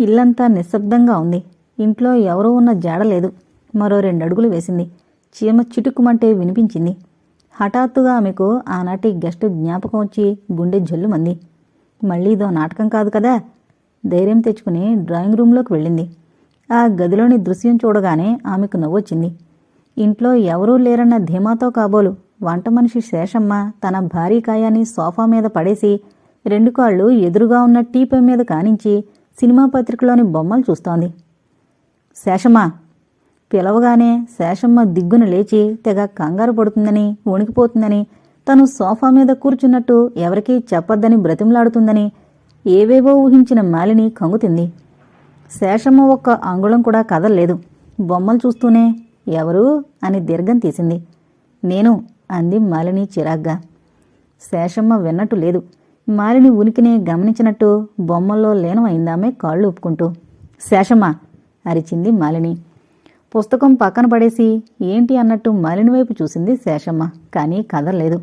ఇల్లంతా నిశ్శబ్దంగా ఉంది. ఇంట్లో ఎవరూ ఉన్న జాడలేదు మరో రెండడుగులు వేసింది. చీమ చిటుక్కుమంటే వినిపించింది. హఠాత్తుగా ఆమెకు ఆనాటి గెస్ట్ జ్ఞాపకం వచ్చి గుండె జల్లుమంది. మళ్ళీ ఇదో నాటకం కాదు కదా? ధైర్యం తెచ్చుకుని డ్రాయింగ్ రూంలోకి వెళ్ళింది. ఆ గదిలోని దృశ్యం చూడగానే ఆమెకు నవ్వొచ్చింది. ఇంట్లో ఎవరూ లేరన్న ధీమాతో కాబోలు వంట మనిషి శేషమ్మ తన భారీ కాయాన్ని సోఫా మీద పడేసి రెండు కాళ్ళు ఎదురుగా ఉన్న టీపై మీద కానించి సినిమా పత్రికలోని బొమ్మలు చూస్తోంది. శేషమ్మ పిలవగానే శేషమ్మ దిగ్గున లేచి తెగ కంగారు పడుతుందని వణికిపోతుందని తను సోఫా మీద కూర్చున్నట్టు ఎవరికీ చెప్పొద్దని బ్రతిమలాడుతుందని ఏవేవో ఊహించిన మాలిని కంగుతింది శేషమ్మ ఒక్క అంగుళం కూడా కదల్లేదు. బొమ్మలు చూస్తూనే ఎవరు అని దీర్ఘం తీసింది. నేను అంది మాలిని చిరాగ్గా. శేషమ్మ విన్నట్టు లేదు. మాలిని ఉనికిని గమనించినట్టు బొమ్మల్లో లీనమైందామె కాళ్ళు ఒప్పుకుంటూ శేషమ్మా అరిచింది మాలిని. పుస్తకం పక్కన పడేసి ఏంటి అన్నట్టు మాలిని వైపు చూసింది శేషమ్మ కానీ కదలలేదు.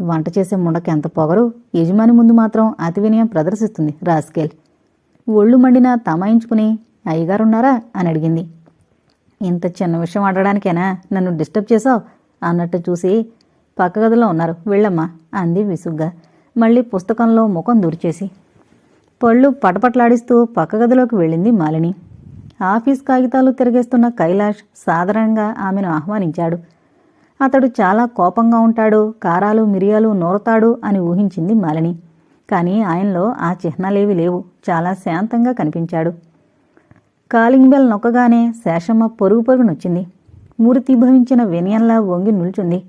వంట చేసే ముండకి ఎంత పొగరు యజమాని ముందు మాత్రం అతి వినయం ప్రదర్శిస్తుంది రాస్కేల్. ఒళ్ళు మండినా తమాయించుకుని అయ్యగారున్నారా? అని అడిగింది. ఇంత చిన్న విషయం ఆడడానికేనా నన్ను డిస్టర్బ్ చేసావు అన్నట్టు చూసి పక్క గదిలో ఉన్నారు వెళ్ళమ్మా అంది విసుగ్గా. మళ్ళీ పుస్తకంలో ముఖం దూర్చేసి. పళ్ళు పటపట్లాడిస్తూ పక్క గదిలోకి వెళ్ళింది మాలిని. ఆఫీస్ కాగితాలు తిరిగేస్తున్న కైలాష్ సాధారణంగా ఆమెను ఆహ్వానించాడు. అతడు చాలా కోపంగా ఉంటాడు కారాలు మిరియాలు నోరతాడు అని ఊహించింది మాలిని. కానీ ఆయనలో ఆ చిహ్నాలేవి లేవు చాలా శాంతంగా కనిపించాడు. కాలింగ్ బెల్ నొక్కగానే శేషమ్మ పొరుగు పొరుగునొచ్చింది మూర్తిభవించిన వినయంలా వంగి నిల్చుంది.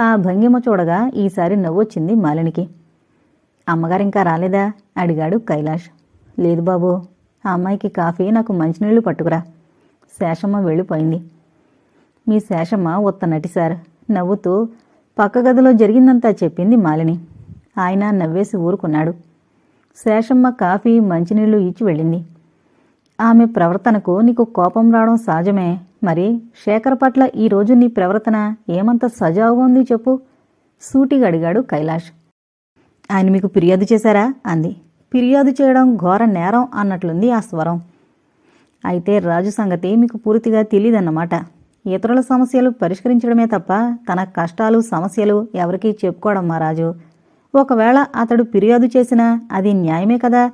ఆ భంగిమ చూడగా ఈసారి నవ్వొచ్చింది మాలినికి. అమ్మగారు ఇంకా రాలేదా? అడిగాడు కైలాష్. లేదు బాబు ఆ అమ్మాయికి కాఫీ నాకు మంచినీళ్ళు పట్టుకురా. శేషమ్మ వెళ్ళిపోయింది. మీ శేషమ్మ ఉత్త నటి సార్ నవ్వుతూ పక్క గదిలో జరిగిందంతా చెప్పింది మాలిని. ఆయన నవ్వేసి ఊరుకున్నాడు. శేషమ్మ కాఫీ మంచినీళ్ళు ఇచ్చి వెళ్ళింది. ఆమె ప్రవర్తనకు నీకు కోపం రావడం సహజమే మరి శేఖర్ పట్ల ఈ రోజు నీ ప్రవర్తన ఏమంత సజావుగా ఉంది చెప్పు? సూటిగా అడిగాడు కైలాష్. ఆయన మీకు ఫిర్యాదు చేశారా? అంది. ఫిర్యాదు చేయడం ఘోర నేరం అన్నట్లుంది ఆ స్వరం. అయితే రాజు సంగతి మీకు పూర్తిగా తెలియదన్నమాట ఇతరుల సమస్యలు పరిష్కరించడమే తప్ప తన కష్టాలు సమస్యలు ఎవరికీ చెప్పుకోవడం మా రాజు. ఒకవేళ అతడు ఫిర్యాదు చేసినా అది న్యాయమే కదా?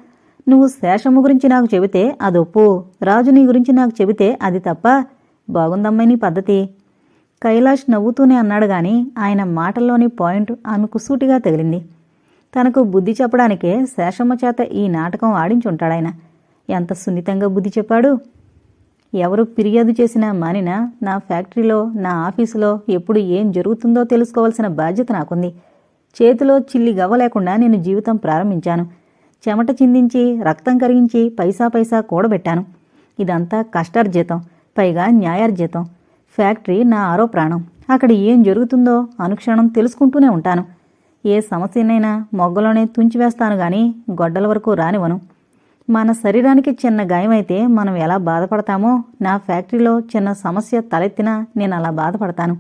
నువ్వు శేషము గురించి నాకు చెబితే అదొప్పు రాజు నీ గురించి నాకు చెబితే అది తప్ప బాగుందమ్మాయి నీ పద్ధతి. కైలాష్ నవ్వుతూనే అన్నాడు గాని ఆయన మాటల్లోని పాయింట్ ఆమెకు సూటిగా తగిలింది. తనకు బుద్ధి చెప్పడానికే శేషమ్మ చేత ఈ నాటకం ఆడించుంటాడాయన. ఎంత సున్నితంగా బుద్ధి చెప్పాడు. ఎవరు ఫిర్యాదు చేసినా మానినా నా ఫ్యాక్టరీలో నా ఆఫీసులో ఎప్పుడు ఏం జరుగుతుందో తెలుసుకోవాల్సిన బాధ్యత నాకుంది. చేతిలో చిల్లి గవ్వ లేకుండా నేను జీవితం ప్రారంభించాను. చెమట చిందించి రక్తం కరిగించి పైసా పైసా కూడబెట్టాను. ఇదంతా కష్టార్జితం పైగా న్యాయార్జితం. ఫ్యాక్టరీ నా ఆరో ప్రాణం. అక్కడ ఏం జరుగుతుందో అనుక్షణం తెలుసుకుంటూనే ఉంటాను. ఏ సమస్యనైనా మొగ్గలోనే తుంచివేస్తాను గాని గొడ్డల వరకు రానివను మన శరీరానికి చిన్న గాయమైతే మనం ఎలా బాధపడతామో నా ఫ్యాక్టరీలో చిన్న సమస్య తలెత్తినా నేను అలా బాధపడతాను.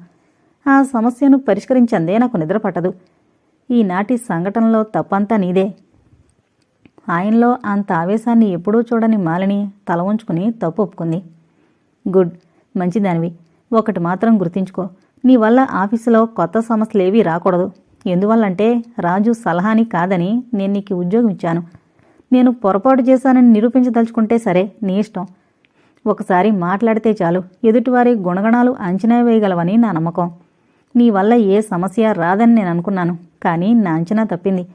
ఆ సమస్యను పరిష్కరించందే నాకు నిద్ర పట్టదు. ఈనాటి సంఘటనలో తప్పంతా నీదే. ఆయనలో అంత ఆవేశాన్ని ఎప్పుడూ చూడని మాలిని తల ఉంచుకుని తప్పు ఒప్పుకుంది. గుడ్ మంచిదానివి. ఒకటి మాత్రం గుర్తించుకో. నీ వల్ల ఆఫీసులో కొత్త సమస్యలేవీ రాకూడదు. ఎందువల్లంటే రాజు సలహాని కాదని నేను నీకు ఉద్యోగం ఇచ్చాను నేను పొరపాటు చేశానని నిరూపించదలుచుకుంటే సరే నీ ఇష్టం. ఒకసారి మాట్లాడితే చాలు. ఎదుటివారి గుణగణాలు అంచనా వేయగలవని నా నమ్మకం. నీ వల్ల ఏ సమస్య రాదని నేను అనుకున్నాను కానీ నా అంచనా తప్పింది.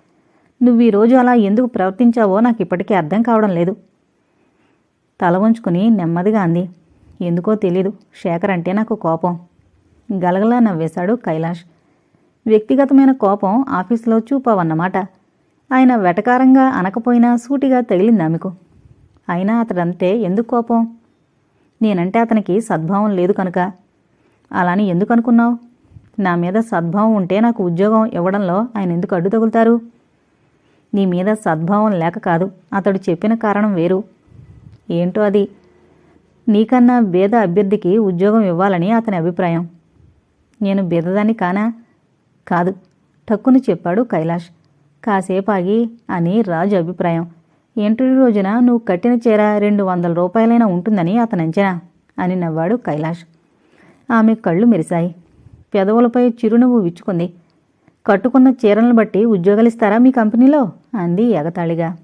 నువ్వు ఈ రోజు అలా ఎందుకు ప్రవర్తించావో నాకు ఇప్పటికీ అర్థం కావడం లేదు. తల వంచుకుని నెమ్మదిగా అంది. ఎందుకో తెలీదు. శేఖర్ అంటే నాకు కోపం. గలగలా నవ్వేశాడు కైలాష్. వ్యక్తిగతమైన కోపం ఆఫీసులో చూపావన్నమాట. ఆయన వెటకారంగా అనకపోయినా సూటిగా తగిలింది ఆమెకు. అయినా అతడంతే ఎందుకు కోపం? నేనంటే అతనికి సద్భావం లేదు కనుక. అలాని ఎందుకు అనుకున్నావు? నా మీద సద్భావం ఉంటే నాకు ఉద్యోగం ఇవ్వడంలో ఆయన ఎందుకు అడ్డు తగులుతారు? నీ మీద సద్భావం లేక కాదు అతడు చెప్పిన కారణం వేరు. ఏంటో అది? నీకన్నా బేద అభ్యర్థికి ఉద్యోగం ఇవ్వాలని అతని అభిప్రాయం. నేను బేదదాన్ని కానా? కాదు టక్కుని చెప్పాడు కైలాష్. కాసేపు ఆగి అని రాజు అభిప్రాయం. ఇంటర్వ్యూ రోజున నువ్వు కట్టిన చీర రెండు వందల రూపాయలైనా ఉంటుందని అతను అంచనా అని నవ్వాడు కైలాష్. ఆమె కళ్ళు మెరిశాయి. పెదవులపై చిరునవ్వు విచ్చుకుంది. కట్టుకున్న చీరలను బట్టి ఉద్యోగాలిస్తారా మీ కంపెనీలో? అంది ఎగతాళిగా.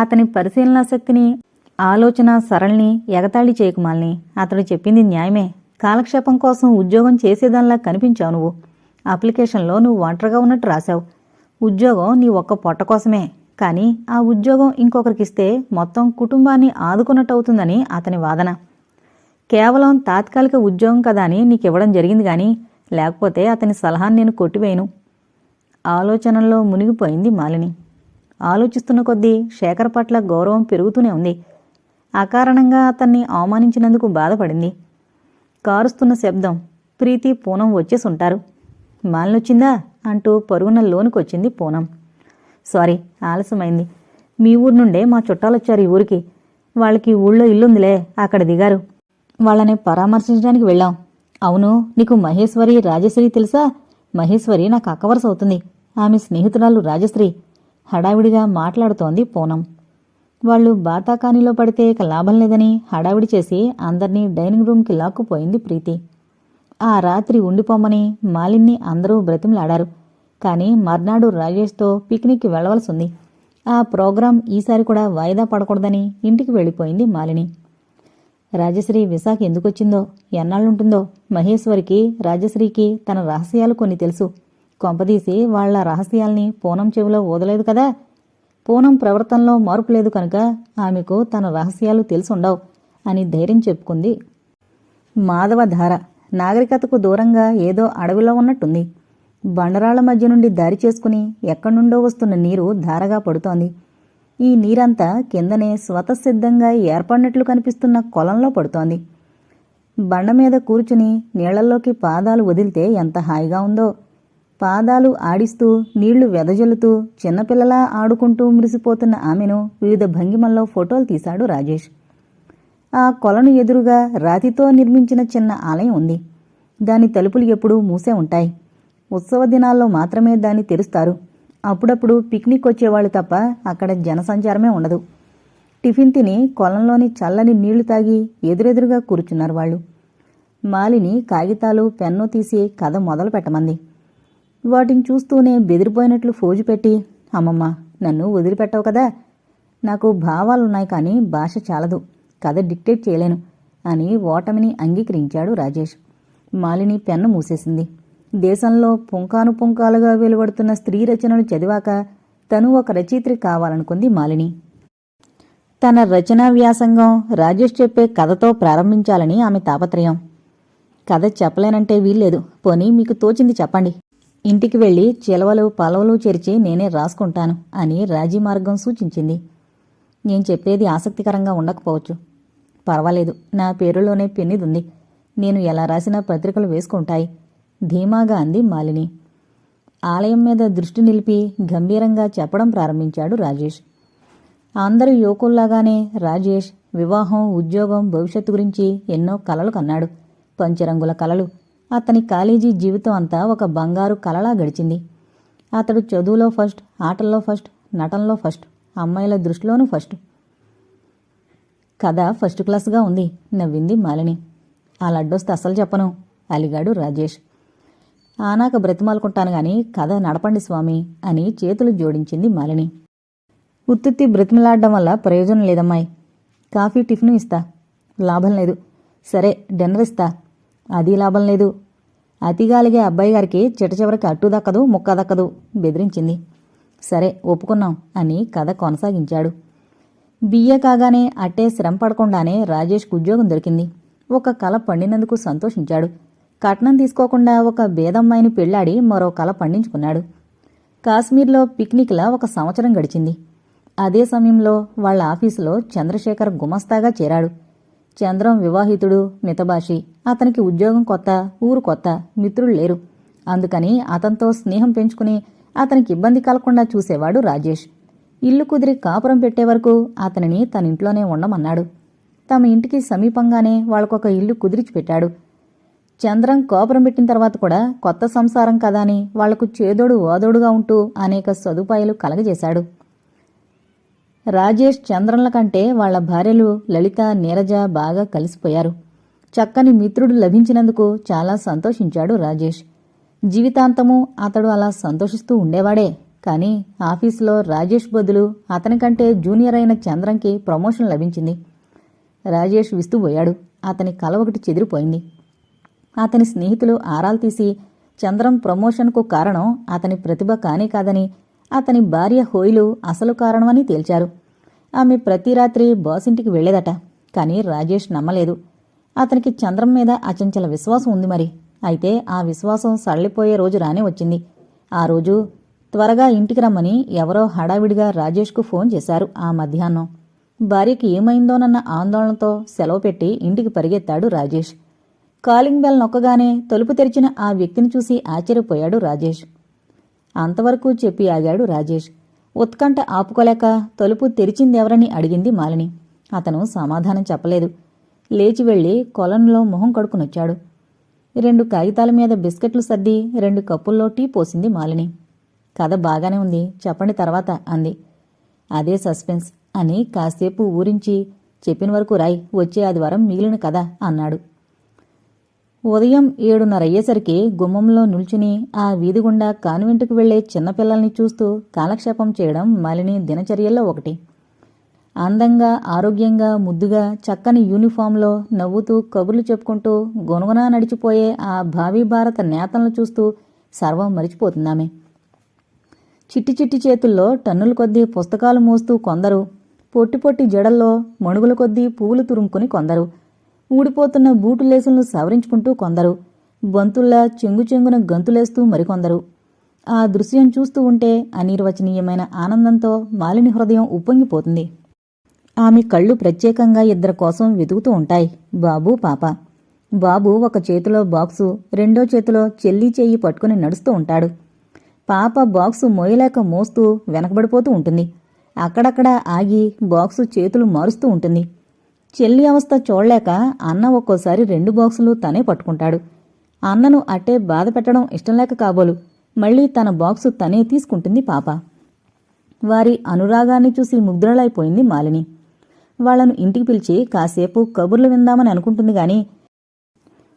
అతని పరిశీలనాశక్తిని ఆలోచన సరళిని ఎగతాళి చేయకుమాలని అతడు చెప్పింది న్యాయమే. కాలక్షేపం కోసం ఉద్యోగం చేసేదానిలా కనిపించావు నువ్వు. అప్లికేషన్లో నువ్వు ఒంటరిగా ఉన్నట్టు రాశావు. ఉద్యోగం నీ ఒక్క పొట్ట కోసమే. కానీ ఆ ఉద్యోగం ఇంకొకరికిస్తే మొత్తం కుటుంబాన్ని ఆదుకున్నట్టు అవుతుందని అతని వాదన. కేవలం తాత్కాలిక ఉద్యోగం కదా అని నీకు ఇవ్వడం జరిగింది కానీ లేకపోతే అతని సలహాను నేను కొట్టివేయను. ఆలోచనల్లో మునిగిపోయింది మాలిని. ఆలోచిస్తున్న కొద్దీ శేఖర్ పట్ల గౌరవం పెరుగుతూనే ఉంది. అకారణంగా అతన్ని అవమానించినందుకు బాధపడింది. కారుస్తున్న శబ్దం ప్రీతి పూనం వచ్చేసి ఉంటారు మాలనొచ్చిందా? అంటూ పరుగున లోనుకొచ్చింది పూనం. సారీ ఆలస్యమైంది. మీ ఊరు నుండే మా చుట్టాలొచ్చారు ఈ ఊరికి. వాళ్ళకి ఊళ్ళో ఇల్లుందిలే అక్కడ దిగారు. వాళ్ళని పరామర్శించడానికి వెళ్ళాం. అవును నీకు మహేశ్వరి రాజశ్రీ తెలుసా? మహేశ్వరి నాకు అక్కవరస అవుతుంది. ఆమె స్నేహితురాలు రాజశ్రీ. హడావిడిగా మాట్లాడుతోంది పూనం. వాళ్ళు బాతాకానీలో పడితే ఇక లాభం లేదని హడావిడి చేసి అందర్నీ డైనింగ్ రూమ్కి లాక్కుపోయింది ప్రీతి. ఆ రాత్రి ఉండిపోమని మాలిన్ని అందరూ బ్రతిమలాడారు. కానీ మర్నాడు రాజేష్తో పిక్నిక్కి వెళ్ళవలసింది ఆ ప్రోగ్రాం ఈసారి కూడా వాయిదా పడకూడదని ఇంటికి వెళ్ళిపోయింది మాలిని. రాజశ్రీ విశాఖ ఎందుకొచ్చిందో ఎన్నాళ్ళుంటుందో మహేశ్వరికి రాజశ్రీకి తన రహస్యాలు కొన్ని తెలుసు. కొంపదీసి వాళ్ళ రహస్యాల్ని పూనం చెవిలో ఊదలేదు కదా? పూనం ప్రవర్తనలో మార్పు లేదు కనుక ఆమెకు తన రహస్యాలు తెలుసుండవు అని ధైర్యం చెప్పుకుంది మాధవధార. నాగరికతకు దూరంగా ఏదో అడవిలో ఉన్నట్టుంది. బండరాళ్ళ మధ్య నుండి దారి చేసుకుని ఎక్కడి నుండో వస్తున్న నీరు ధారగా పడుతోంది. ఈ నీరంతా కిందనే స్వతసిద్ధంగా ఏర్పడినట్లు కనిపిస్తున్న కొలంలో పడుతోంది. బండ మీద కూర్చుని నీళ్ళలోకి పాదాలు వదిలితే ఎంత హాయిగా ఉందో. పాదాలు ఆడిస్తూ నీళ్ళు వెదజల్లుతూ చిన్నపిల్లలా ఆడుకుంటూ మురిసిపోతున్న ఆమెను వివిధ భంగిమల్లో ఫోటోలు తీశాడు రాజేష్. ఆ కొలను ఎదురుగా రాతితో నిర్మించిన చిన్న ఆలయం ఉంది. దాని తలుపులు ఎప్పుడూ మూసే ఉంటాయి. ఉత్సవ దినాల్లో మాత్రమే దాన్ని తెరుస్తారు. అప్పుడప్పుడు పిక్నిక్ వచ్చేవాళ్ళు తప్ప అక్కడ జనసంచారమే ఉండదు. టిఫిన్ తిని కొలంలోని చల్లని నీళ్ళు తాగి ఎదురెదురుగా కూర్చున్నారు వాళ్ళు. మాలిని కాగితాలు పెన్ను తీసి కథ మొదలు పెట్టమంది. వాటిని చూస్తూనే బెదిరిపోయినట్లు ఫోజు పెట్టి అమ్మమ్మ నన్ను వదిలిపెట్టవు కదా? నాకు భావాలున్నాయి కానీ భాష చాలదు. కథ డిక్టేట్ చేయలేను అని ఓటమిని అంగీకరించాడు రాజేష్. మాలిని పెన్ను మూసేసింది. దేశంలో పుంకాను పుంకాలుగా వెలువడుతున్న స్త్రీ రచనలు చదివాక తను ఒక రచయిత్రి కావాలనుకుంది మాలిని. తన రచనా వ్యాసంగం రాజేష్ చెప్పే కథతో ప్రారంభించాలని ఆమె తాపత్రయం. కథ చెప్పలేనంటే వీల్లేదు పోనీ మీకు తోచింది చెప్పండి. ఇంటికి వెళ్ళి చిలవలు పలవలు చేర్చి నేనే రాసుకుంటాను అని రాజీ మార్గం సూచించింది. నేను చెప్పేది ఆసక్తికరంగా ఉండకపోవచ్చు. పర్వాలేదు. నా పేరులోనే పెన్నిదుంది. నేను ఎలా రాసినా పత్రికలు వేసుకుంటాయి. ధీమాగా అంది మాలిని. ఆలయం మీద దృష్టి నిలిపి గంభీరంగా చెప్పడం ప్రారంభించాడు రాజేష్. అందరూ యువకుల్లాగానే రాజేష్ వివాహం ఉద్యోగం భవిష్యత్తు గురించి ఎన్నో కలలు కన్నాడు. పంచరంగుల కలలు. అతని కాలేజీ జీవితం అంతా ఒక బంగారు కలలా గడిచింది. అతడు చదువులో ఫస్ట్ ఆటల్లో ఫస్ట్ నటనలో ఫస్ట్ అమ్మాయిల దృష్టిలోనూ ఫస్ట్. కథ ఫస్ట్ క్లాస్గా ఉంది నవ్వింది మాలిని. ఆ లడ్డొస్తే అసలు చెప్పను అలిగాడు రాజేష్. ఆనాక బ్రతిమాలుకుంటాను గాని కథ నడపండి స్వామి అని చేతులు జోడించింది మాలిని. ఉత్తుత్తి బ్రతిమలాడడం వల్ల ప్రయోజనం లేదమ్మాయి. కాఫీ టిఫిన్ ఇస్తా. లాభం లేదు. సరే డిన్నర్ ఇస్తా. అది లాభం లేదు. అతిగాలిగే అబ్బాయి గారికి చిట చివరికి అట్టు దక్కదు ముక్క దక్కదు బెదిరించింది. సరే ఒప్పుకున్నాం అని కథ కొనసాగించాడు. బిఏ కాగానే అట్టే శ్రమ పడకుండానే రాజేష్కు ఉద్యోగం దొరికింది. ఒక కళ పండినందుకు సంతోషించాడు. కట్నం తీసుకోకుండా ఒక బేదమ్మాయిని పెళ్ళాడి మరో కళ పండించుకున్నాడు. కాశ్మీర్లో పిక్నిక్లా ఒక సంవత్సరం గడిచింది. అదే సమయంలో వాళ్ళ ఆఫీసులో చంద్రశేఖర్ గుమస్తాగా చేరాడు. చంద్రం వివాహితుడు మితభాషి. అతనికి ఉద్యోగం కొత్త ఊరు కొత్త మిత్రులు లేరు. అందుకని అతనితో స్నేహం పెంచుకుని అతనికి ఇబ్బంది కలగకుండా చూసేవాడు రాజేష్. ఇల్లు కుదిరి కాపురం పెట్టే వరకు అతనిని తన ఇంట్లోనే ఉండమన్నాడు. తమ ఇంటికి సమీపంగానే వాళ్ళకొక ఇల్లు కుదిరిచి పెట్టాడు చంద్రం కోపరం పెట్టిన తర్వాత కూడా కొత్త సంసారం కదా అని వాళ్ళకు చేదోడు ఓదోడుగా ఉంటూ అనేక సదుపాయాలు కలగజేశాడు. రాజేష్ చంద్రంల కంటే వాళ్ళ భార్యలు లలిత నీరజ బాగా కలిసిపోయారు. చక్కని మిత్రుడు లభించినందుకు చాలా సంతోషించాడు రాజేష్. జీవితాంతము అతడు అలా సంతోషిస్తూ ఉండేవాడే. కానీ ఆఫీసులో రాజేష్ బదులు అతనికంటే జూనియర్ అయిన చంద్రంకి ప్రమోషన్ లభించింది. రాజేష్ విస్తుపోయాడు అతని కల ఒకటి చెదిరిపోయింది. అతని స్నేహితులు ఆరాలు తీసి చంద్రం ప్రమోషన్కు కారణం అతని ప్రతిభ కానే కాదని అతని భార్య హోయిలు అసలు కారణమని తేల్చారు. ఆమె ప్రతి రాత్రి బాసింటికి వెళ్ళేదట కానీ రాజేష్ నమ్మలేదు. అతనికి చంద్రం మీద అచంచల విశ్వాసం ఉంది మరి. అయితే ఆ విశ్వాసం సడలిపోయే రోజు రానే వచ్చింది. ఆ రోజు త్వరగా ఇంటికి రమ్మని ఎవరో హడావిడిగా రాజేష్కు ఫోన్ చేశారు ఆ మధ్యాహ్నం. భార్యకి ఏమైందోనన్న ఆందోళనతో సెలవు పెట్టి ఇంటికి పరిగెత్తాడు రాజేష్. కాలింగ్ బెల్ నొక్కగానే తలుపు తెరిచిన ఆ వ్యక్తిని చూసి ఆశ్చర్యపోయాడు రాజేష్. అంతవరకు చెప్పి ఆగాడు రాజేష్. ఉత్కంఠ ఆపుకోలేక తలుపు తెరిచిందెవరని అడిగింది మాలిని. అతను సమాధానం చెప్పలేదు. లేచి వెళ్ళి కొలంలో మొహం కడుకునొచ్చాడు రెండు కాగితాల మీద బిస్కెట్లు సర్ది రెండు కప్పుల్లో టీ పోసింది మాలిని. కథ బాగానే ఉంది. చెప్పండి తర్వాత అంది. అదే సస్పెన్స్. అని కాసేపు ఊరించి చెప్పిన వరకు రాయ్ వచ్చే ఆదివారం మిగిలిన కథ అన్నాడు. ఉదయం ఏడున్నర అయ్యేసరికి గుమ్మంలో నిల్చుని ఆ వీధి గుండా కాన్వెంటుకు వెళ్ళే చిన్నపిల్లల్ని చూస్తూ కాలక్షేపం చేయడం మలిని దినచర్యల్లో ఒకటి. అందంగా ఆరోగ్యంగా ముద్దుగా చక్కని యూనిఫామ్లో నవ్వుతూ కబుర్లు చెప్పుకుంటూ గొనుగునా నడిచిపోయే ఆ భావి భారత నేతలను చూస్తూ సర్వం మరిచిపోతున్నామే. చిట్టి చిట్టి చేతుల్లో టన్నుల కొద్దీ పుస్తకాలు మోస్తూ కొందరు పొట్టి పొట్టి జడల్లో మణుగుల కొద్దీ పువ్వులు తురుముకుని కొందరు ఊడిపోతున్న బూటు లేసులను సవరించుకుంటూ కొందరు బంతుల్లా చెంగు చెంగున గంతులేస్తూ మరికొందరు. ఆ దృశ్యం చూస్తూ ఉంటే అనిర్వచనీయమైన ఆనందంతో మాలిని హృదయం ఉప్పొంగిపోతుంది. ఆమె కళ్ళు ప్రత్యేకంగా ఇద్దరి కోసం వెతుకుతూ ఉంటాయి. బాబు పాప. బాబు ఒక చేతిలో బాక్సు రెండో చేతిలో చెల్లి చెయ్యి పట్టుకుని నడుస్తూ ఉంటాడు. పాప బాక్సు మోయలేక మోస్తూ వెనకబడిపోతూ ఉంటుంది. అక్కడక్కడ ఆగి బాక్సు చేతులు మారుస్తూ ఉంటుంది. చెల్లి అవస్థ చూడలేక అన్న ఒక్కోసారి రెండు బాక్సులు తనే పట్టుకుంటాడు. అన్నను అట్టే బాధ పెట్టడం ఇష్టం లేక కాబోలు. మళ్ళీ తన బాక్సు తనే తీసుకుంటుంది పాప. వారి అనురాగాన్ని చూసి ముగ్ధురలైపోయింది మాలిని. వాళ్ళను ఇంటికి పిలిచి కాసేపు కబుర్లు విందామని అనుకుంటుంది గాని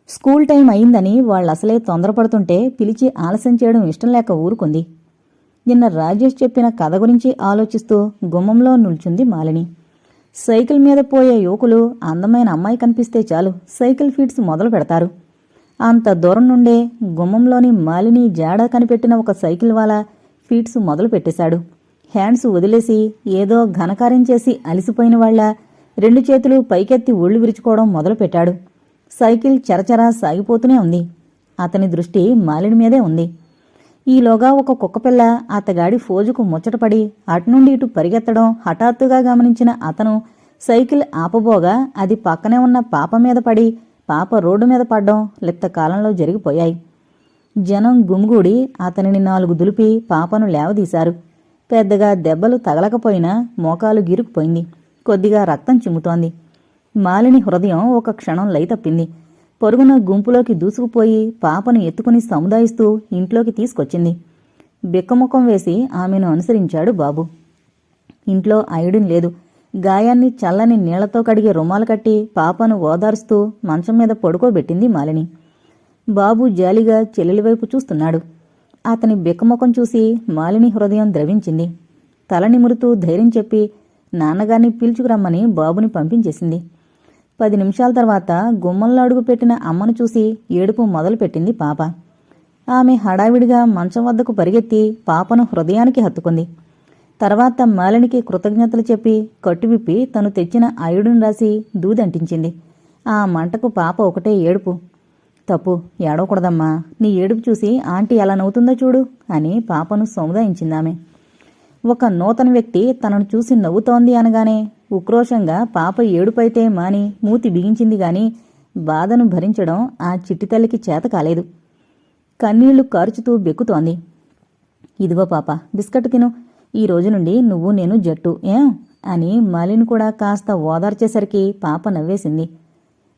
స్కూల్ టైం అయిందని వాళ్ళసలే తొందరపడుతుంటే పిలిచి ఆలస్యం చేయడం ఇష్టం లేక ఊరుకుంది. నిన్న రాజేష్ చెప్పిన కథ గురించి ఆలోచిస్తూ గుమ్మంలో నిల్చుంది మాలిని. సైకిల్ మీద పోయే యువకులు అందమైన అమ్మాయి కనిపిస్తే చాలు సైకిల్ ఫీట్స్ మొదలు పెడతారు. అంత దూరం నుండే గుమ్మంలోని మాలిని జాడ కనిపెట్టిన ఒక సైకిల్ వాలా ఫీట్స్ మొదలు పెట్టేశాడు. హ్యాండ్స్ వదిలేసి ఏదో ఘనకార్యం చేసి అలిసిపోయిన వాళ్ళ రెండు చేతులు పైకెత్తి ఒళ్ళు విరుచుకోవడం మొదలుపెట్టాడు. సైకిల్ చరచరా సాగిపోతూనే ఉంది. అతని దృష్టి మాలిని మీదే ఉంది. ఈలోగా ఒక కుక్కపిల్ల అతగాడి ఫోజుకు ముచ్చటపడి అటునుండి ఇటు పరిగెత్తడం హఠాత్తుగా గమనించిన అతను సైకిల్ ఆపబోగా అది పక్కనే ఉన్న పాప మీద పడి పాప రోడ్డు మీద పడ్డం లిప్త కాలంలో జరిగిపోయాయి. జనం గుమిగూడి అతనిని నాలుగు దులిపి పాపను లేవదీశారు. పెద్దగా దెబ్బలు తగలకపోయినా మోకాలు గిరుకుపోయింది. కొద్దిగా రక్తం చిమ్ముతోంది. మాలిని హృదయం ఒక క్షణం లైతప్పింది పొరుగున గుంపులోకి దూసుకుపోయి పాపను ఎత్తుకుని సముదాయిస్తూ ఇంట్లోకి తీసుకొచ్చింది. బిక్కముఖం వేసి ఆమెను అనుసరించాడు బాబు. ఇంట్లో అయుడిన్ లేదు. గాయాన్ని చల్లని నీళ్ళతో కడిగి రుమాలు కట్టి పాపను ఓదారుస్తూ మంచం మీద పడుకోబెట్టింది మాలిని. బాబు జాలిగా చెల్లెలి వైపు చూస్తున్నాడు. అతని బిక్కముఖం చూసి మాలిని హృదయం ద్రవించింది. తల నిమురుతూ ధైర్యం చెప్పి నాన్నగారిని పీల్చుకురమ్మని బాబుని పంపించేసింది. పది నిమిషాల తర్వాత గుమ్మంలో అడుగుపెట్టిన అమ్మను చూసి ఏడుపు మొదలుపెట్టింది పాప. ఆమె హడావిడిగా మంచం వద్దకు పరిగెత్తి పాపను హృదయానికి హత్తుకుంది. తర్వాత మాలినికి కృతజ్ఞతలు చెప్పి కట్టువిప్పి తను తెచ్చిన అయుడును రాసి దూదంటించింది ఆ మంటకు పాప ఒకటే ఏడుపు. తప్పు ఏడవకూడదమ్మా. నీ ఏడుపు చూసి ఆంటీ ఎలా నవ్వుతుందో చూడు అని పాపను సముదాయించిందామె ఒక నూతన వ్యక్తి తనను చూసి నవ్వుతోంది అనగానే ఉక్రోషంగా పాప ఏడుపైతే మాని మూతి బిగించింది గాని బాధను భరించడం ఆ చిట్టితల్లికి చేత కాలేదు. కన్నీళ్ళు కారుచుతూ బెక్కుతోంది. ఇదిగో పాప బిస్కట్ తిను. ఈ రోజు నుండి నువ్వు నేను జట్టు ఏం? అని మాలిని కూడా కాస్త ఓదార్చేసరికి పాప నవ్వేసింది.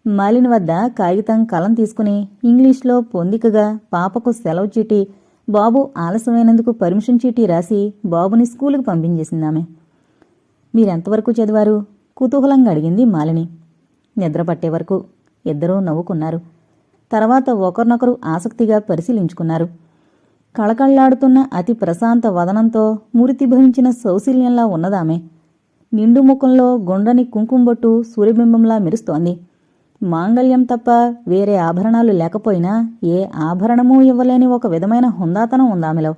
మాలిని వద్ద కాగితం కలం తీసుకుని ఇంగ్లీష్లో పొందికగా పాపకు సెలవు చీటీ బాబు ఆలస్యమైనందుకు పర్మిషన్ చీటీ రాసి బాబుని స్కూలుకు పంపించేసిందామె. మీరెంతవరకు చదివారు? కుతూహలంగా అడిగింది మాలిని. నిద్ర పట్టే వరకు ఇద్దరూ నవ్వుకున్నారు. తర్వాత ఒకరినొకరు ఆసక్తిగా పరిశీలించుకున్నారు. కళకళ్ళాడుతున్న అతి ప్రశాంత వదనంతో మురితిభవించిన సౌశల్యంలా ఉన్నదామె. నిండు ముఖంలో గుండ్రని కుంకుంబొట్టు సూర్యబింబంలా మెరుస్తోంది. మాంగళ్యం తప్ప వేరే ఆభరణాలు లేకపోయినా ఏ ఆభరణమూ ఇవ్వలేని ఒక విధమైన హుందాతనం ఉందామెలో.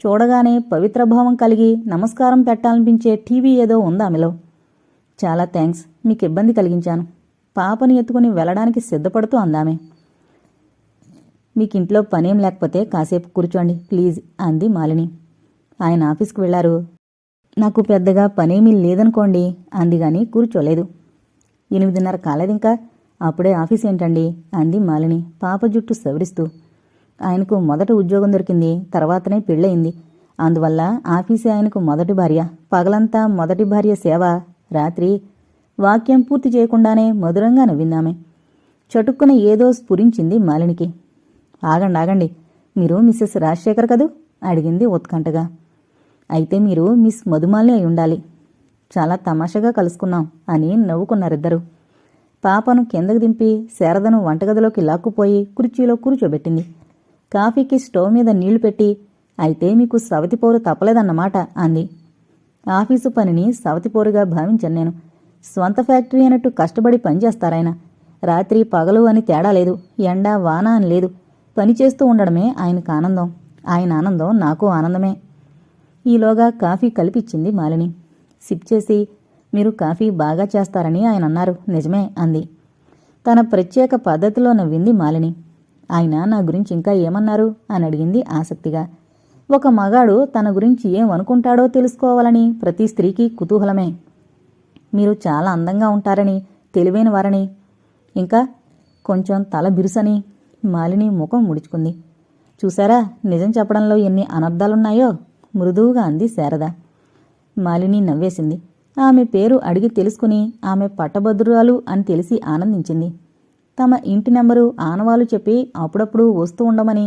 చూడగానే పవిత్రభావం కలిగి నమస్కారం పెట్టాలనిపించే టీవీ ఏదో ఉందామెలో చాలా థ్యాంక్స్ మీకు ఇబ్బంది కలిగించాను. పాపని ఎత్తుకుని వెళ్ళడానికి సిద్ధపడుతూ అందామే మీకు ఇంట్లో పనేం లేకపోతే కాసేపు కూర్చోండి ప్లీజ్ అంది మాలిని. ఆయన ఆఫీస్కి వెళ్ళారు నాకు పెద్దగా పనేమీ లేదనుకోండి అంది గాని కూర్చోలేదు. ఎనిమిదిన్నర కాలేదింకా అప్పుడే ఆఫీస్ ఏంటండి అంది మాలిని పాప జుట్టు సవరిస్తూ. ఆయనకు మొదట ఉద్యోగం దొరికింది తర్వాతనే పెళ్ళయింది. అందువల్ల ఆఫీసే ఆయనకు మొదటి భార్య. పగలంతా మొదటి భార్య సేవ రాత్రి వాక్యం పూర్తి చేయకుండానే మధురంగా నవ్విందామే. చటుక్కున ఏదో స్ఫురించింది మాలినికి. ఆగండి ఆగండి మీరు మిస్సెస్ రాజశేఖర్ కదూ? అడిగింది ఉత్కంఠగా. అయితే మీరు మిస్ మధుమాలిని అయి ఉండాలి. చాలా తమాషాగా కలుసుకున్నాం అని నవ్వుకున్నారిద్దరు. పాపను కిందకు దింపి శారదను వంటగదిలోకి లాక్కుపోయి కుర్చీలో కూర్చోబెట్టింది. కాఫీకి స్టవ్ మీద నీళ్ళు పెట్టి అయితే మీకు సవతిపోరు తప్పలేదన్నమాట అంది. ఆఫీసు పనిని సవతిపోరుగా భావించను నేను. స్వంత ఫ్యాక్టరీ అన్నట్టు కష్టపడి పనిచేస్తారాయన రాత్రి పగలు అని తేడా లేదు ఎండ వాన అని లేదు. పని చేస్తూ ఉండడమే ఆయనకు ఆనందం. ఆయన ఆనందం నాకు ఆనందమే. ఈలోగా కాఫీ కలిపిచ్చింది మాలిని. సిప్ చేసి మీరు కాఫీ బాగా చేస్తారని ఆయన అన్నారు. నిజమే అంది. తన ప్రత్యేక పద్ధతిలో నవ్వింది మాలిని. ఆయన నా గురించి ఇంకా ఏమన్నారు? అని అడిగింది ఆసక్తిగా. ఒక మగాడు తన గురించి ఏం అనుకుంటాడో తెలుసుకోవాలని ప్రతి స్త్రీకి కుతూహలమే. మీరు చాలా అందంగా ఉంటారని తెలివైన వారని. ఇంకా కొంచెం తల బిరుసని మాలిని ముఖం ముడుచుకుంది. చూసారా నిజం చెప్పడంలో ఎన్ని అనర్థాలున్నాయో? మృదువుగా అంది శారద. మాలిని నవ్వేసింది. ఆమె పేరు అడిగి తెలుసుకుని ఆమె పట్టభద్రురాలు అని తెలిసి ఆనందించింది. తమ ఇంటి నెంబరు ఆనవాలు చెప్పి అప్పుడప్పుడు వస్తూ ఉండమని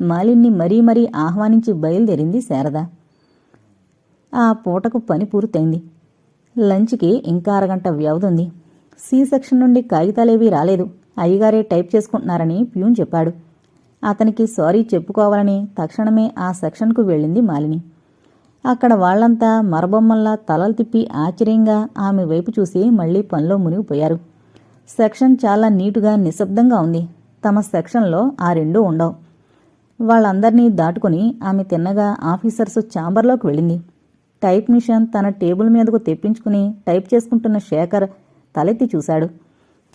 మాలిన్ని మరీ మరీ ఆహ్వానించి బయలుదేరింది శారద. ఆ పూటకు పని పూర్తయింది. లంచ్కి ఇంకా అరగంట వ్యవధుంది సి సెక్షన్ నుండి కాగితాలేవీ రాలేదు. అయ్యగారే టైప్ చేసుకుంటున్నారని ప్యూన్ చెప్పాడు. అతనికి సారీ చెప్పుకోవాలని తక్షణమే ఆ సెక్షన్కు వెళ్ళింది మాలిని. అక్కడ వాళ్ళంతా మరబొమ్మల్లా తలలు తిప్పి ఆశ్చర్యంగా ఆమె వైపు చూసి మళ్ళీ పనిలో మునిగిపోయారు. సెక్షన్ చాలా నీటుగా నిశ్శబ్దంగా ఉంది. తమ సెక్షన్లో ఆ రెండూ ఉండవు. వాళ్ళందర్నీ దాటుకుని ఆమె తిన్నగా ఆఫీసర్స్ ఛాంబర్లోకి వెళ్ళింది. టైప్ మిషన్ తన టేబుల్ మీదకు తెప్పించుకుని టైప్ చేసుకుంటున్న శేఖర్ తలెత్తి చూశాడు.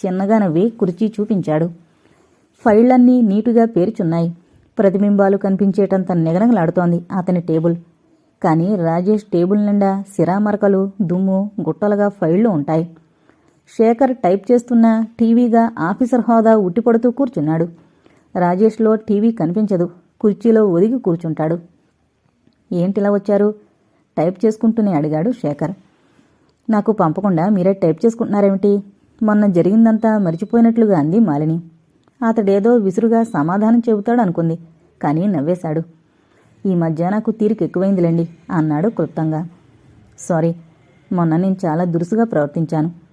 చిన్నగా నవ్వి కుర్చీ చూపించాడు. ఫైళ్ళన్నీ నీటుగా పేర్చున్నాయి. ప్రతిబింబాలు కనిపించేటంత నిగనగలాడుతోంది అతని టేబుల్. కానీ రాజేష్ టేబుల్ నిండా సిరామరకలు దుమ్ము గుట్టలుగా ఫైళ్ళు ఉంటాయి. శేఖర్ టైప్ చేస్తున్న టీవీగా ఆఫీసర్ హోదా ఉట్టిపడుతూ కూర్చున్నాడు. రాజేష్లో టీవీ కనిపించదు. కుర్చీలో ఒదిగి కూర్చుంటాడు. ఏంటిలా వచ్చారు? టైప్ చేసుకుంటూనే అడిగాడు శేఖర్. నాకు పంపకుండా మీరే టైప్ చేసుకుంటున్నారేమిటి? మొన్న జరిగిందంతా మర్చిపోయినట్లుగా అంది మాలిని. అతడేదో విసురుగా సమాధానం చెబుతాడు అనుకుంది కానీ నవ్వేశాడు. ఈ మధ్య నాకు తీరిక ఎక్కువైందిలేండి అన్నాడు క్లుప్తంగా. సారీ మొన్న నేను చాలా దురుసుగా ప్రవర్తించాను.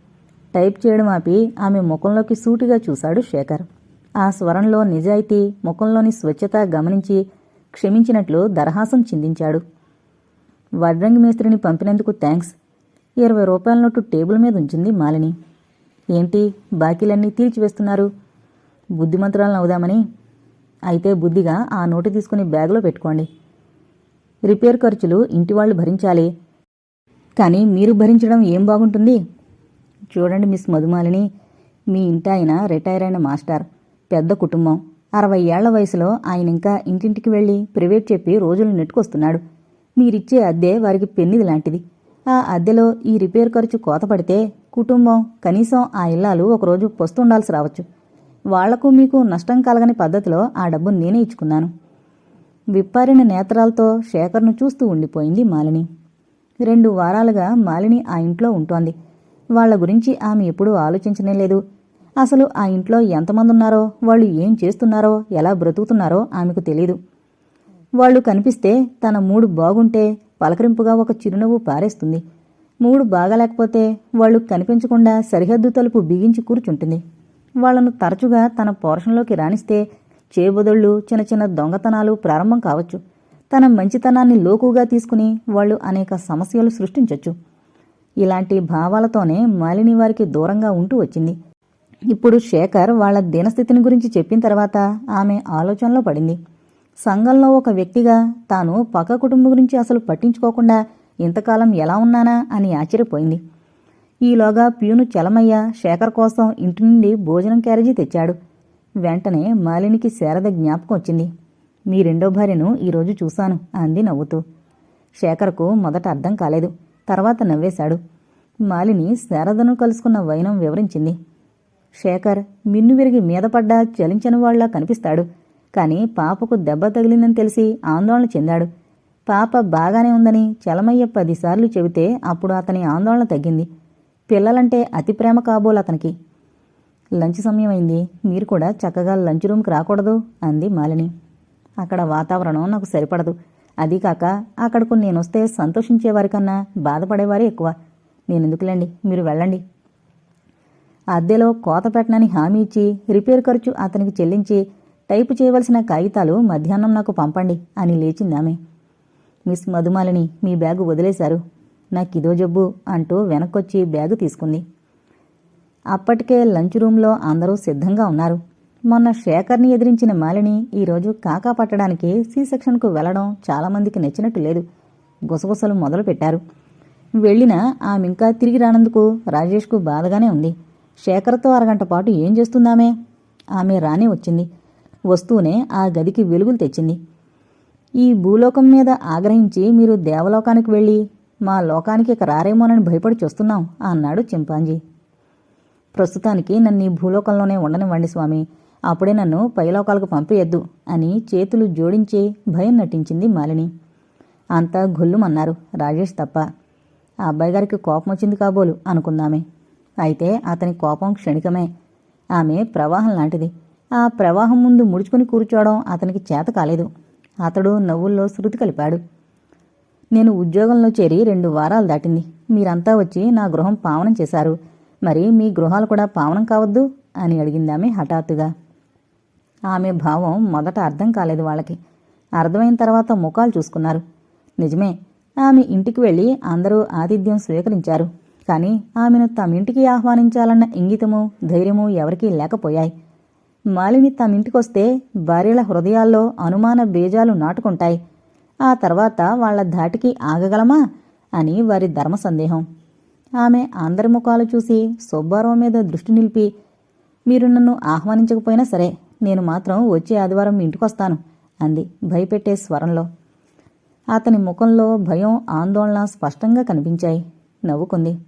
టైప్ చేయడం ఆపి ఆమె ముఖంలోకి సూటిగా చూశాడు శేఖర్. ఆ స్వరంలో నిజాయితీ ముఖంలోని స్వచ్ఛత గమనించి క్షమించినట్లు దరహాసం చిందించాడు. వడ్రంగి మేస్త్రిని పంపినందుకు థ్యాంక్స్ ఇరవై రూపాయల నోటు టేబుల్ మీద ఉంచింది మాలిని. ఏంటి? బాకీలన్నీ తీర్చివేస్తున్నారు. బుద్ధిమంతురాలను అవుదామని అయితే బుద్ధిగా ఆ నోటు తీసుకుని బ్యాగులో పెట్టుకోండి. రిపేర్ ఖర్చులు ఇంటివాళ్ళు భరించాలి. కానీ మీరు భరించడం ఏం బాగుంటుంది? చూడండి మిస్ మధుమాలిని. మీ ఇంటి ఆయన రిటైర్ అయిన మాస్టర్. పెద్ద కుటుంబం. అరవై ఏళ్ళ వయసులో ఆయన ఇంకా ఇంటింటికి వెళ్ళి ప్రైవేట్ చెప్పి రోజులు నెట్టుకొస్తున్నాడు. మీరిచ్చే అద్దె వారికి పెన్నిది లాంటిది. ఆ అద్దెలో ఈ రిపేర్ ఖర్చు కోత పడితే కుటుంబం కనీసం ఆ ఇల్లాలు ఒకరోజు పొస్తుండాల్సి రావచ్చు. వాళ్ళకు మీకు నష్టం కలగని పద్ధతిలో ఆ డబ్బు నేనే ఇచ్చుకున్నాను. విప్పారిన నేత్రాలతో శేఖర్ను చూస్తూ ఉండిపోయింది మాలిని. రెండు వారాలుగా మాలిని ఆ ఇంట్లో ఉంటోంది. వాళ్ళ గురించి ఆమె ఎప్పుడూ ఆలోచించనే లేదు. అసలు ఆ ఇంట్లో ఎంతమంది ఉన్నారో వాళ్ళు ఏం చేస్తున్నారో ఎలా బ్రతుకుతున్నారో ఆమెకు తెలీదు. వాళ్ళు కనిపిస్తే తన మూడు బాగుంటే పలకరింపుగా ఒక చిరునవ్వు పారేస్తుంది. మూడు బాగాలేకపోతే వాళ్ళు కనిపించకుండా సరిహద్దు తలుపు బిగించి కూర్చుంటుంది. వాళ్ళను తరచుగా తన పోర్షన్లోకి రాణిస్తే చేబొదళ్ళు చిన్న చిన్న దొంగతనాలు ప్రారంభం కావచ్చు. తన మంచితనాన్ని లోకుగా తీసుకుని వాళ్ళు అనేక సమస్యలు సృష్టించవచ్చు ఇలాంటి భావాలతోనే మాలిని వారికి దూరంగా ఉంటూ వచ్చింది. ఇప్పుడు శేఖర్ వాళ్ళ దీనస్థితిని గురించి చెప్పిన తర్వాత ఆమె ఆలోచనలో పడింది. సంఘంలో ఒక వ్యక్తిగా తాను పక్క కుటుంబం గురించి అసలు పట్టించుకోకుండా ఇంతకాలం ఎలా ఉన్నానా అని ఆశ్చర్యపోయింది. ఈలోగా ప్యూను చలమయ్య శేఖర్ కోసం ఇంటి నుండి భోజనం క్యారేజీ తెచ్చాడు. వెంటనే మాలినికి శారద జ్ఞాపకం వచ్చింది. మీ రెండో భార్యను ఈరోజు చూశాను అంది నవ్వుతూ. శేఖర్కు మొదట అర్థం కాలేదు. తర్వాత నవ్వేశాడు. మాలిని శారదను కలుసుకున్న వైనం వివరించింది. శేఖర్ మిన్ను విరిగి మీద పడ్డా చలించని వాళ్ళ కనిపిస్తాడు. కానీ పాపకు దెబ్బ తగిలిందని తెలిసి ఆందోళన చెందాడు. పాప బాగానే ఉందని చలమయ్య పదిసార్లు చెబితే అప్పుడు అతని ఆందోళన తగ్గింది. పిల్లలంటే అతి ప్రేమ కాబోలు అతనికి. లంచ్ సమయం అయింది మీరు కూడా చక్కగా లంచ్ రూమ్కి రాకూడదు అంది మాలిని. అక్కడ వాతావరణం నాకు సరిపడదు. అది కాక అక్కడకు నేనొస్తే సంతోషించేవారికన్నా బాధపడేవారే ఎక్కువ. నేనెందుకులేండి? మీరు వెళ్ళండి. అద్దెలో కోత పెట్టనని హామీ ఇచ్చి రిపేర్ ఖర్చు అతనికి చెల్లించి టైపు చేయవలసిన కాగితాలు మధ్యాహ్నం నాకు పంపండి అని లేచింది ఆమె. మిస్ మధుమాలిని మీ బ్యాగు వదిలేశారు. నాకిదో జబ్బు అంటూ వెనక్కొచ్చి బ్యాగు తీసుకుంది. అప్పటికే లంచ్ రూంలో అందరూ సిద్ధంగా ఉన్నారు. మొన్న శేఖర్ని ఎదిరించిన మాలిని ఈరోజు కాకా పట్టడానికి సి సెక్షన్కు వెళ్ళడం చాలామందికి నచ్చినట్టు లేదు. గుసగుసలు మొదలుపెట్టారు వెళ్ళినా ఆమె ఇంకా తిరిగి రానందుకు రాజేష్కు బాధగానే ఉంది. శేఖర్తో అరగంట పాటు ఏం చేస్తుందామే? ఆమె రానే వచ్చింది. వస్తూనే ఆ గదికి వెలుగులు తెచ్చింది. ఈ భూలోకం మీద ఆగ్రహించి మీరు దేవలోకానికి వెళ్ళి మా లోకానికి ఇక రారేమోనని భయపడి చూస్తున్నాం అన్నాడు చింపాంజీ. ప్రస్తుతానికి నన్ను ఈ భూలోకంలోనే ఉండనివ్వండి స్వామి. అప్పుడే నన్ను పైలోకాలకు పంపేయద్దు అని చేతులు జోడించే భయం నటించింది మాలిని. అంతా గుల్లుమన్నారు రాజేష్ తప్ప. ఆ అబ్బాయి గారికి కోపం వచ్చింది కాబోలు అనుకుందామే. అయితే అతని కోపం క్షణికమే. ఆమె ప్రవాహం లాంటిది. ఆ ప్రవాహం ముందు ముడుచుకుని కూర్చోవడం అతనికి చేత కాలేదు. అతడు నవ్వుల్లో శృతి కలిపాడు. నేను ఉద్యోగంలో చేరి రెండు వారాలు దాటింది. మీరంతా వచ్చి నా గృహం పావనం చేశారు. మరి మీ గృహాలు కూడా పావనం కావద్దు? అని అడిగిందామె హఠాత్తుగా. ఆమె భావం మొదట అర్థం కాలేదు వాళ్ళకి. అర్థమైన తర్వాత ముఖాలు చూసుకున్నారు. నిజమే ఆమె ఇంటికి వెళ్ళి అందరూ ఆతిథ్యం స్వీకరించారు. కానీ ఆమెను తమింటికి ఆహ్వానించాలన్న ఇంగితము ధైర్యము ఎవరికీ లేకపోయాయి. మాలిని తమింటికొస్తే భార్యల హృదయాల్లో అనుమాన బీజాలు నాటుకుంటాయి. ఆ తర్వాత వాళ్ళ ధాటికి ఆగగలమా అని వారి ధర్మ సందేహం. ఆమె అందరి ముఖాలు చూసి సుబ్బారావు మీద దృష్టి నిలిపి మీరు నన్ను ఆహ్వానించకపోయినా సరే నేను మాత్రం వచ్చే ఆదివారం ఇంటికొస్తాను అంది భయపెట్టే స్వరంలో. అతని ముఖంలో భయం ఆందోళన స్పష్టంగా కనిపించాయి. నవ్వుకుంది.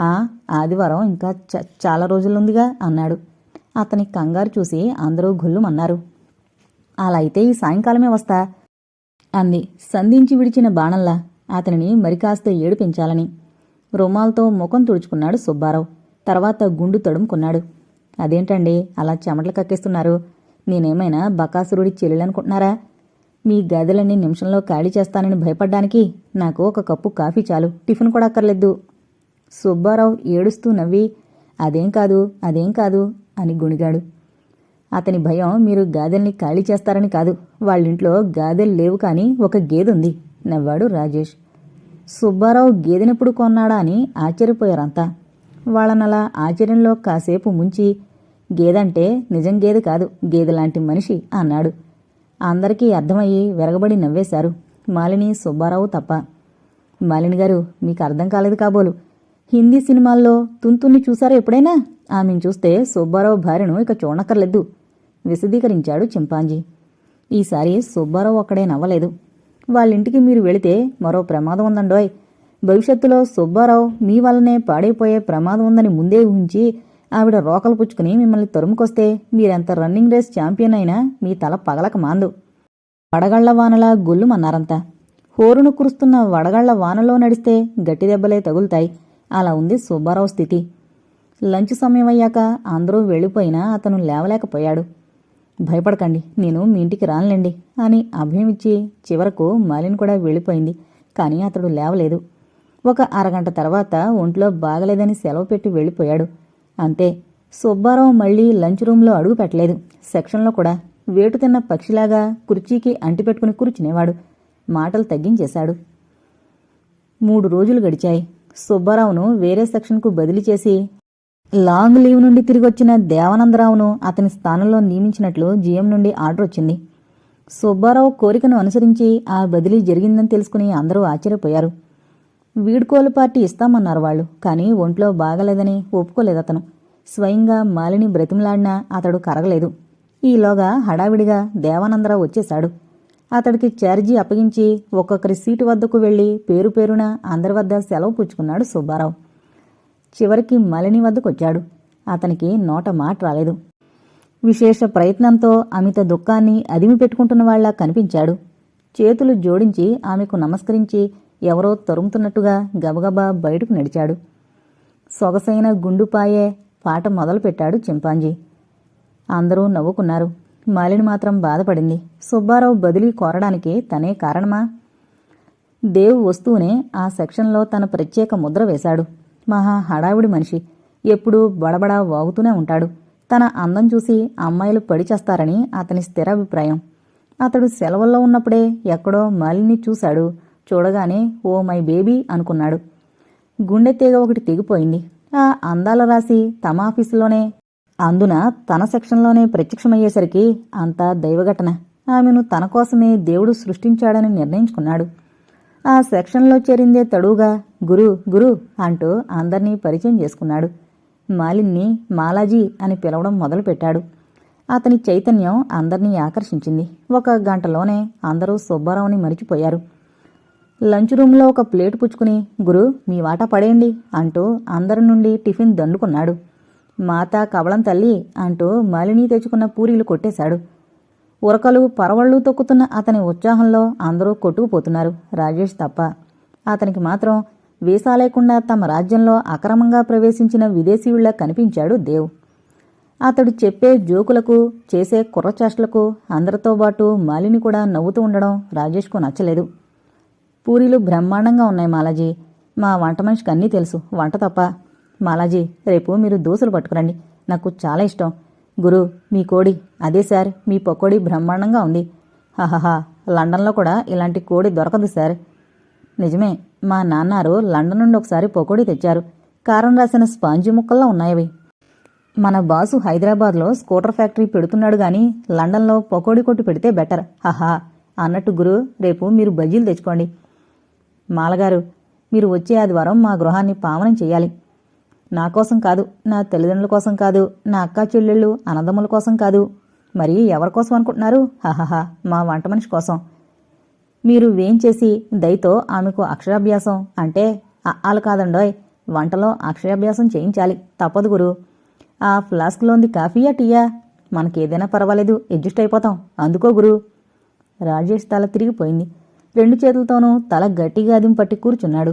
ఆ ఆదివారం ఇంకా చ- చాలా రోజులుందిగా అన్నాడు. అతని కంగారు చూసి అందరూ గుల్లుమన్నారు. అలా అయితే ఈ సాయంకాలమే వస్తా అంది. సంధించి విడిచిన బాణంలా అతనిని మరికాస్త ఏడిపించాలని. రుమాల్తో ముఖం తుడుచుకున్నాడు సుబ్బారావు. తర్వాత గుండు తడుముకున్నాడు. అదేంటండి? అలా చెమటలు కక్కిస్తున్నారు. నేనేమైనా బకాసురుడి చెల్లెలనుకుంటున్నారా? మీ గదిలన్నీ నిమిషంలో ఖాళీ చేస్తానని భయపడ్డానికి నాకు ఒక కప్పు కాఫీ చాలు. టిఫిన్ కూడా అక్కర్లేదు. సుబ్బారావు ఏడుస్తూ నవ్వి అదేం కాదు అదేం కాదు అని గుణిగాడు. అతని భయం మీరు గాదెల్ని ఖాళీ చేస్తారని కాదు. వాళ్ళింట్లో గాదెలు లేవు కానీ ఒక గేదుంది నవ్వాడు రాజేష్. సుబ్బారావు గేదెనెప్పుడు కొన్నాడా అని ఆశ్చర్యపోయారంతా. వాళ్ళనలా ఆశ్చర్యంలో కాసేపు ముంచి గేదంటే నిజం గేదె కాదు గేదెలాంటి మనిషి అన్నాడు. అందరికీ అర్థమయ్యి వెరగబడి నవ్వేశారు మాలిని సుబ్బారావు తప్ప. మాలిని గారు మీకు అర్థం కాలేదు కాబోలు. హిందీ సినిమాల్లో తుంతుని చూసారా ఎప్పుడైనా ఆమెను చూస్తే సుబ్బారావు భార్యను ఇక చూడక్కర్లేదు విశదీకరించాడు చింపాంజీ. ఈసారి సుబ్బారావు ఒక్కడే నవ్వలేదు. వాళ్ళింటికి మీరు వెళితే మరో ప్రమాదం ఉందండోయ్. భవిష్యత్తులో సుబ్బారావు మీ వల్లనే పాడైపోయే ప్రమాదం ఉందని ముందే ఊహించి ఆవిడ రోకలు పుచ్చుకుని మిమ్మల్ని తరుముకొస్తే మీరెంత రన్నింగ్ రేస్ ఛాంపియన్ అయినా మీ తల పగలక మాందు. వడగళ్ళ వానలా గొల్లుమన్నారంతా హోరును కురుస్తున్న వడగళ్ళ వానలో నడిస్తే గట్టి దెబ్బలే తగులుతాయి. అలా ఉంది సుబ్బారావు స్థితి. లంచ్ సమయం అయ్యాక అందరూ వెళ్ళిపోయినా అతను లేవలేకపోయాడు. భయపడకండి నేను మీ ఇంటికి రానులేండి అని అభయం ఇచ్చి చివరకు మాలిన్ కూడా వెళ్ళిపోయింది. కానీ అతడు లేవలేదు. ఒక అరగంట తర్వాత ఒంట్లో బాగలేదని సెలవు పెట్టి వెళ్ళిపోయాడు. అంతే. సుబ్బారావు మళ్ళీ లంచ్ రూంలో అడుగు పెట్టలేదు. సెక్షన్లో కూడా వేటు తిన్న పక్షిలాగా కుర్చీకి అంటిపెట్టుకుని కూర్చునేవాడు. మాటలు తగ్గించేశాడు. మూడు రోజులు గడిచాయి. సుబ్బారావును వేరే సెక్షన్కు బదిలీ చేసి లాంగ్ లీవ్ నుండి తిరిగొచ్చిన దేవానందరావును అతని స్థానంలో నియమించినట్లు జీఎం నుండి ఆర్డర్ వచ్చింది. సుబ్బారావు కోరికను అనుసరించి ఆ బదిలీ జరిగిందని తెలుసుకుని అందరూ ఆశ్చర్యపోయారు. వీడ్కోలు పార్టీ ఇస్తామన్నారు వాళ్ళు కానీ ఒంట్లో బాగలేదని ఒప్పుకోలేదు అతను స్వయంగా మాలిని బ్రతిమలాడినా అతడు కరగలేదు. ఈలోగా హడావిడిగా దేవానందరావు వచ్చేశాడు. అతడికి ఛార్జీ అప్పగించి ఒక్కొక్కరి సీటు వద్దకు వెళ్ళి పేరు పేరున అందరి వద్ద సెలవు పుచ్చుకున్నాడు సుబ్బారావు. చివరికి మలిని వద్దకొచ్చాడు. అతనికి నోట మాట రాలేదు. విశేష ప్రయత్నంతో అమిత దుఃఖాన్ని అదిమి పెట్టుకుంటున్న వాళ్ళ కనిపించాడు. చేతులు జోడించి ఆమెకు నమస్కరించి ఎవరో తరుముతున్నట్టుగా గబగబా బయటకు నడిచాడు. సొగసైన గుండుపాయే పాట మొదలుపెట్టాడు చింపాంజీ. అందరూ నవ్వుకున్నారు. మాలిని మాత్రం బాధపడింది. సుబ్బారావు బదిలీ కోరడానికి తనే కారణమా? దేవ్ వస్తూనే ఆ సెక్షన్లో తన ప్రత్యేక ముద్ర వేశాడు. మహా హడావిడి మనిషి. ఎప్పుడూ బడబడా వాగుతూనే ఉంటాడు. తన అందం చూసి అమ్మాయిలు పడి చేస్తారని అతని స్థిరాభిప్రాయం. అతడు సెలవుల్లో ఉన్నప్పుడే ఎక్కడో మాలిని చూశాడు. చూడగానే ఓ మై బేబీ అనుకున్నాడు. గుండె తీగ ఒకటి తెగిపోయింది. ఆ అందాల రాసి తమ ఆఫీసులోనే అందున తన సెక్షన్లోనే ప్రత్యక్షమయ్యేసరికి అంతా దైవఘటన. ఆమెను తన కోసమే దేవుడు సృష్టించాడని నిర్ణయించుకున్నాడు. ఆ సెక్షన్లో చేరిందే తడువుగా గురు గురు అంటూ అందర్నీ పరిచయం చేసుకున్నాడు. మాలిన్ని మాలాజీ అని పిలవడం మొదలుపెట్టాడు. అతని చైతన్యం అందర్నీ ఆకర్షించింది. ఒక గంటలోనే అందరూ సుబ్బారావుని మరిచిపోయారు. లంచ్ రూంలో ఒక ప్లేట్ పుచ్చుకుని గురు మీ వాటా పడేయండి అంటూ అందరి నుండి టిఫిన్ దండుకున్నాడు. మాత కవళం తల్లి అంటూ మాలిని తెచ్చుకున్న పూరీలు కొట్టేశాడు. ఉరకలు పరవళ్ళు తొక్కుతున్న అతని ఉత్సాహంలో అందరూ కొట్టుకుపోతున్నారు రాజేష్ తప్ప. అతనికి మాత్రం వీసా లేకుండా తమ రాజ్యంలో అక్రమంగా ప్రవేశించిన విదేశీయుళ్ళా కనిపించాడు దేవ్. అతడు చెప్పే జోకులకు చేసే కుర్రచేష్టలకు అందరితో పాటు మాలిని కూడా నవ్వుతూ ఉండడం రాజేష్కు నచ్చలేదు. పూరీలు బ్రహ్మాండంగా ఉన్నాయి మాలాజీ. మా వంట మనిషికి అన్నీ తెలుసు. వంట తప్ప. మాలాజీ రేపు మీరు దోశలు పట్టుకురండి. నాకు చాలా ఇష్టం. గురు మీ కోడి. అదే సార్ మీ పకోడీ బ్రహ్మాండంగా ఉంది. హాహాహా లండన్లో కూడా ఇలాంటి కోడి దొరకదు సార్. నిజమే మా నాన్నారు లండన్ నుండి ఒకసారి పకోడీ తెచ్చారు. కారం రాసిన స్పాంజి ముక్కల్లో ఉన్నాయవి మన బాసు హైదరాబాద్లో స్కూటర్ ఫ్యాక్టరీ పెడుతున్నాడు గాని లండన్లో పకోడీ కొట్టు పెడితే బెటర్. హహా అన్నట్టు గురు రేపు మీరు బజ్జీలు తెచ్చుకోండి. మాలగారు మీరు వచ్చే ఆదివారం మా గృహాన్ని పావనం చేయాలి. నా కోసం కాదు నా తల్లిదండ్రుల కోసం కాదు నా అక్క చెల్లెళ్ళు అన్నదమ్ముల కోసం కాదు. మరి ఎవరి కోసం అనుకుంటున్నారు? హహహా మా వంట మనిషి కోసం. మీరు వేం చేసి దయతో ఆమెకు అక్షరాభ్యాసం అంటే అఆలు కాదండోయ్ వంటలో అక్షరాభ్యాసం చేయించాలి. తప్పదు గురు. ఆ ఫ్లాస్క్లోంది కాఫీయా టీయా? మనకేదైనా పర్వాలేదు అడ్జస్ట్ అయిపోతాం. అందుకో గురు. రాజేష్ తల తిరిగిపోయింది. రెండు చేతులతోనూ తల గట్టిగా అదింపట్టి కూర్చున్నాడు.